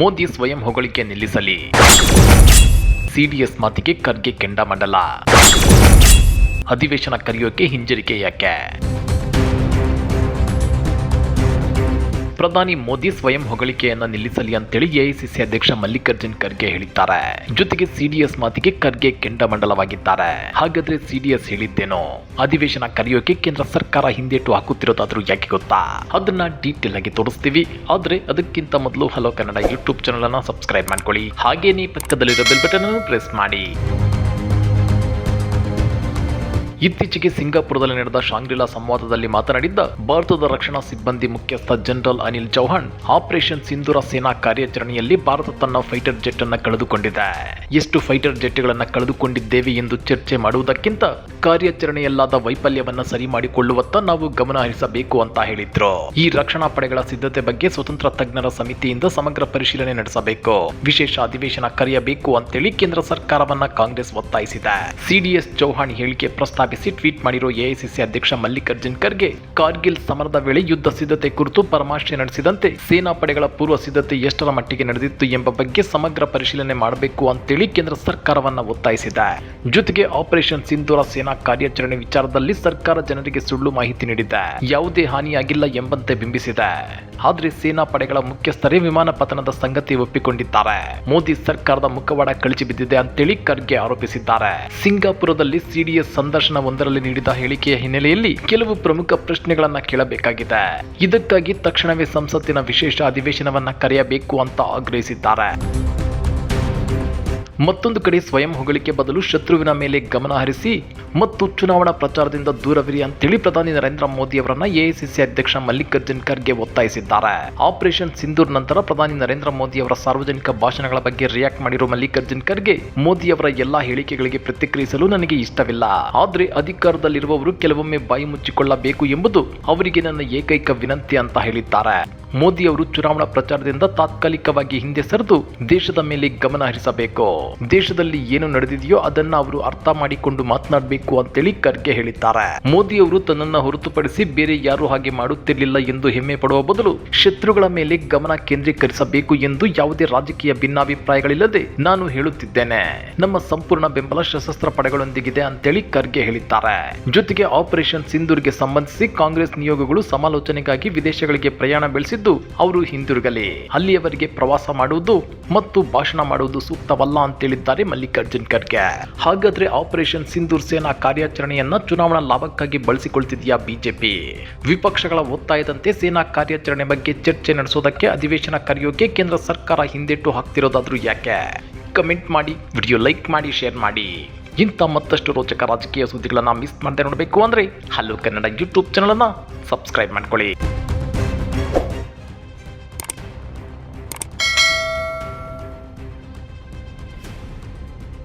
ಮೋದಿ ಸ್ವಯಂ ಹೊಗಳಿಕೆ ನಿಲ್ಲಿಸಲಿ. ಸಿಡಿಎಸ್ ಮಾತಿಗೆ ಖರ್ಗೆ ಕೆಂಡಾಮಂಡಲ ಅಧಿವೇಶನ ಕರೆಯೋಕೆ ಹಿಂಜರಿಕೆ ಯಾಕೆ? ಪ್ರಧಾನಿ ಮೋದಿ ಸ್ವಯಂ ಹೊಗಳಿಕೆಯನ್ನು ನಿಲ್ಲಿಸಲಿ ಅಂತೇಳಿ ಎಐಸಿಸಿ ಅಧ್ಯಕ್ಷ ಮಲ್ಲಿಕಾರ್ಜುನ್ ಖರ್ಗೆ ಹೇಳಿದ್ದಾರೆ. ಜೊತೆಗೆ ಸಿಡಿಎಸ್ ಮಾತಿಗೆ ಖರ್ಗೆ ಕೆಂಡಮಂಡಲವಾಗಿದ್ದಾರೆ. ಹಾಗಾದ್ರೆ ಸಿಡಿಎಸ್ ಹೇಳಿದ್ದೇನೋ? ಅಧಿವೇಶನ ಕರೆಯೋಕೆ ಕೇಂದ್ರ ಸರ್ಕಾರ ಹಿಂದೇಟು ಹಾಕುತ್ತಿರೋದಾದ್ರೂ ಯಾಕೆ ಗೊತ್ತಾ? ಅದನ್ನ ಡೀಟೇಲ್ ಆಗಿ ತೋರಿಸ್ತೀವಿ. ಆದ್ರೆ ಅದಕ್ಕಿಂತ ಮೊದಲು ಹಲೋ ಕನ್ನಡ ಯೂಟ್ಯೂಬ್ ಚಾನಲ್ ಅನ್ನ ಸಬ್ಸ್ಕ್ರೈಬ್ ಮಾಡ್ಕೊಳ್ಳಿ. ಹಾಗೇನೇ ಪಕ್ಕದಲ್ಲಿರೋ ಬೆಲ್ ಬಟನ್ ಅನ್ನು ಪ್ರೆಸ್ ಮಾಡಿ. ಇತ್ತೀಚೆಗೆ ಸಿಂಗಾಪುರದಲ್ಲಿ ನಡೆದ ಶಾಂಗ್ರಿಲಾ ಸಂವಾದದಲ್ಲಿ ಮಾತನಾಡಿದ್ದ ಭಾರತದ ರಕ್ಷಣಾ ಸಿಬ್ಬಂದಿ ಮುಖ್ಯಸ್ಥ ಜನರಲ್ ಅನಿಲ್ ಚೌಹಾಣ್, ಆಪರೇಷನ್ ಸಿಂಧೂರ ಸೇನಾ ಕಾರ್ಯಾಚರಣೆಯಲ್ಲಿ ಭಾರತ ತನ್ನ ಫೈಟರ್ ಜೆಟ್ ಅನ್ನ ಕಳೆದುಕೊಂಡಿದೆ. ಎಷ್ಟು ಫೈಟರ್ ಜೆಟ್ಗಳನ್ನು ಕಳೆದುಕೊಂಡಿದ್ದೇವೆ ಎಂದು ಚರ್ಚೆ ಮಾಡುವುದಕ್ಕಿಂತ ಕಾರ್ಯಾಚರಣೆಯಲ್ಲಾದ ವೈಫಲ್ಯವನ್ನ ಸರಿ ಮಾಡಿಕೊಳ್ಳುವತ್ತ ನಾವು ಗಮನ ಹರಿಸಬೇಕು ಅಂತ ಹೇಳಿದ್ರು. ಈ ರಕ್ಷಣಾ ಪಡೆಗಳ ಸಿದ್ಧತೆ ಬಗ್ಗೆ ಸ್ವತಂತ್ರ ತಜ್ಞರ ಸಮಿತಿಯಿಂದ ಸಮಗ್ರ ಪರಿಶೀಲನೆ ನಡೆಸಬೇಕು. ವಿಶೇಷ ಅಧಿವೇಶನ ಕರೆಯಬೇಕು ಅಂತೇಳಿ ಕೇಂದ್ರ ಸರ್ಕಾರವನ್ನ ಕಾಂಗ್ರೆಸ್ ಒತ್ತಾಯಿಸಿದೆ. ಸಿಡಿಎಸ್ ಚೌಹಾಣ್ ಹೇಳಿಕೆ ಪ್ರಸ್ತಾಪಿಸಿ ಟ್ವೀಟ್ ಮಾಡಿರೋ ಎಐಸಿಸಿ ಅಧ್ಯಕ್ಷ ಮಲ್ಲಿಕಾರ್ಜುನ್ ಖರ್ಗೆ, ಕಾರ್ಗಿಲ್ ಸಮರದ ವೇಳೆ ಯುದ್ಧ ಸಿದ್ಧತೆ ಕುರಿತು ಪರಾಮರ್ಶೆ ನಡೆಸಿದಂತೆ ಸೇನಾ ಪಡೆಗಳ ಪೂರ್ವ ಸಿದ್ಧತೆ ಎಷ್ಟರ ಮಟ್ಟಿಗೆ ನಡೆದಿತ್ತು ಎಂಬ ಬಗ್ಗೆ ಸಮಗ್ರ ಪರಿಶೀಲನೆ ಮಾಡಬೇಕು ಅಂತೇಳಿ ಕೇಂದ್ರ ಸರ್ಕಾರವನ್ನ ಒತ್ತಾಯಿಸಿದೆ. ಜೊತೆಗೆ ಆಪರೇಷನ್ ಸಿಂಧೂರ ಸೇನಾ ಕಾರ್ಯಾಚರಣೆ ವಿಚಾರದಲ್ಲಿ ಸರ್ಕಾರ ಜನರಿಗೆ ಸುಳ್ಳು ಮಾಹಿತಿ ನೀಡಿದೆ. ಯಾವುದೇ ಹಾನಿಯಾಗಿಲ್ಲ ಎಂಬಂತೆ ಬಿಂಬಿಸಿದೆ. ಆದ್ರೆ ಸೇನಾ ಪಡೆಗಳ ಮುಖ್ಯಸ್ಥರೇ ವಿಮಾನ ಪತನದ ಸಂಗತಿ ಒಪ್ಪಿಕೊಂಡಿದ್ದಾರೆ. ಮೋದಿ ಸರ್ಕಾರದ ಮುಖವಾಡ ಕಳಚಿ ಬಿದ್ದಿದೆ ಅಂತೇಳಿ ಖರ್ಗೆ ಆರೋಪಿಸಿದ್ದಾರೆ. ಸಿಂಗಾಪುರದಲ್ಲಿ ಸಿಡಿಎಸ್ ಸಂದರ್ಶನವೊಂದರಲ್ಲಿ ನೀಡಿದ ಹೇಳಿಕೆಯ ಹಿನ್ನೆಲೆಯಲ್ಲಿ ಕೆಲವು ಪ್ರಮುಖ ಪ್ರಶ್ನೆಗಳನ್ನ ಕೇಳಬೇಕಾಗಿದೆ. ಇದಕ್ಕಾಗಿ ತಕ್ಷಣವೇ ಸಂಸತ್ತಿನ ವಿಶೇಷ ಅಧಿವೇಶನವನ್ನ ಕರೆಯಬೇಕು ಅಂತ ಆಗ್ರಹಿಸಿದ್ದಾರೆ. ಮತ್ತೊಂದು ಕಡೆ ಸ್ವಯಂ ಹೊಗಳಿಕೆ ಬದಲು ಶತ್ರುವಿನ ಮೇಲೆ ಗಮನ ಹರಿಸಿ ಮತ್ತು ಚುನಾವಣಾ ಪ್ರಚಾರದಿಂದ ದೂರವಿರಿ ಅಂತೇಳಿ ಪ್ರಧಾನಿ ನರೇಂದ್ರ ಮೋದಿ ಅವರನ್ನ ಎಐಸಿಸಿ ಅಧ್ಯಕ್ಷ ಮಲ್ಲಿಕಾರ್ಜುನ್ ಖರ್ಗೆ ಒತ್ತಾಯಿಸಿದ್ದಾರೆ. ಆಪರೇಷನ್ ಸಿಂಧೂರ್ ನಂತರ ಪ್ರಧಾನಿ ನರೇಂದ್ರ ಮೋದಿ ಅವರ ಸಾರ್ವಜನಿಕ ಭಾಷಣಗಳ ಬಗ್ಗೆ ರಿಯಾಕ್ಟ್ ಮಾಡಿರುವ ಮಲ್ಲಿಕಾರ್ಜುನ್ ಖರ್ಗೆ, ಮೋದಿ ಅವರ ಎಲ್ಲಾ ಹೇಳಿಕೆಗಳಿಗೆ ಪ್ರತಿಕ್ರಿಯಿಸಲು ನನಗೆ ಇಷ್ಟವಿಲ್ಲ. ಆದ್ರೆ ಅಧಿಕಾರದಲ್ಲಿರುವವರು ಕೆಲವೊಮ್ಮೆ ಬಾಯಿ ಮುಚ್ಚಿಕೊಳ್ಳಬೇಕು ಎಂಬುದು ಅವರಿಗೆ ನನ್ನ ಏಕೈಕ ವಿನಂತಿ ಅಂತ ಹೇಳಿದ್ದಾರೆ. ಮೋದಿ ಅವರು ಚುನಾವಣಾ ಪ್ರಚಾರದಿಂದ ತಾತ್ಕಾಲಿಕವಾಗಿ ಹಿಂದೆ ಸರಿದು ದೇಶದ ಮೇಲೆ ಗಮನ ಹರಿಸಬೇಕು. ದೇಶದಲ್ಲಿ ಏನು ನಡೆದಿದೆಯೋ ಅದನ್ನ ಅವರು ಅರ್ಥ ಮಾಡಿಕೊಂಡು ಮಾತನಾಡಬೇಕು ಅಂತೇಳಿ ಖರ್ಗೆ ಹೇಳಿದ್ದಾರೆ. ಮೋದಿ ಅವರು ತನ್ನನ್ನ ಹೊರತುಪಡಿಸಿ ಬೇರೆ ಯಾರು ಹಾಗೆ ಮಾಡುತ್ತಿರಲಿಲ್ಲ ಎಂದು ಹೆಮ್ಮೆ ಪಡುವ ಬದಲು ಶತ್ರುಗಳ ಮೇಲೆ ಗಮನ ಕೇಂದ್ರೀಕರಿಸಬೇಕು ಎಂದು ಯಾವುದೇ ರಾಜಕೀಯ ಭಿನ್ನಾಭಿಪ್ರಾಯಗಳಿಲ್ಲದೆ ನಾನು ಹೇಳುತ್ತಿದ್ದೇನೆ. ನಮ್ಮ ಸಂಪೂರ್ಣ ಬೆಂಬಲ ಸಶಸ್ತ್ರ ಪಡೆಗಳೊಂದಿಗಿದೆ ಅಂತೇಳಿ ಖರ್ಗೆ ಹೇಳಿದ್ದಾರೆ. ಜೊತೆಗೆ ಆಪರೇಷನ್ ಸಿಂಧೂರ್ಗೆ ಸಂಬಂಧಿಸಿ ಕಾಂಗ್ರೆಸ್ ನಿಯೋಗಗಳು ಸಮಾಲೋಚನೆಗಾಗಿ ವಿದೇಶಗಳಿಗೆ ಪ್ರಯಾಣ ಬೆಳೆಸಿದ್ದು ಅವರು ಹಿಂದಿರುಗಲಿ. ಅಲ್ಲಿಯವರೆಗೆ ಪ್ರವಾಸ ಮಾಡುವುದು ಮತ್ತು ಭಾಷಣ ಮಾಡುವುದು ಸೂಕ್ತವಲ್ಲ ಅಂತ ಹೇಳಿದ್ದಾರೆ ಮಲ್ಲಿಕಾರ್ಜುನ್ ಖರ್ಗೆ. ಹಾಗಾದ್ರೆ ಆಪರೇಷನ್ ಸಿಂಧೂರ್ ಸೇನಾ ಕಾರ್ಯಾಚರಣೆಯನ್ನ ಚುನಾವಣಾ ಲಾಭಕ್ಕಾಗಿ ಬಳಸಿಕೊಳ್ತಿದೆಯಾ ಬಿಜೆಪಿ? ವಿಪಕ್ಷಗಳ ಒತ್ತಾಯದಂತೆ ಸೇನಾ ಕಾರ್ಯಾಚರಣೆ ಬಗ್ಗೆ ಚರ್ಚೆ ನಡೆಸೋದಕ್ಕೆ ಅಧಿವೇಶನ ಕರೆಯೋಕೆ ಕೇಂದ್ರ ಸರ್ಕಾರ ಹಿಂದೆಟ್ಟು ಹಾಕ್ತಿರೋದಾದ್ರೂ ಯಾಕೆ? ಕಮೆಂಟ್ ಮಾಡಿ, ವಿಡಿಯೋ ಲೈಕ್ ಮಾಡಿ, ಶೇರ್ ಮಾಡಿ. ಇಂಥ ಮತ್ತಷ್ಟು ರೋಚಕ ರಾಜಕೀಯ ಸುದ್ದಿಗಳನ್ನು ಮಿಸ್ ಮಾಡದೆ ನೋಡಬೇಕು ಅಂದರೆ ಹಲೋ ಕನ್ನಡ ಯೂಟ್ಯೂಬ್ ಚಾನಲನ್ನು ಸಬ್ಸ್ಕ್ರೈಬ್ ಮಾಡ್ಕೊಳ್ಳಿ.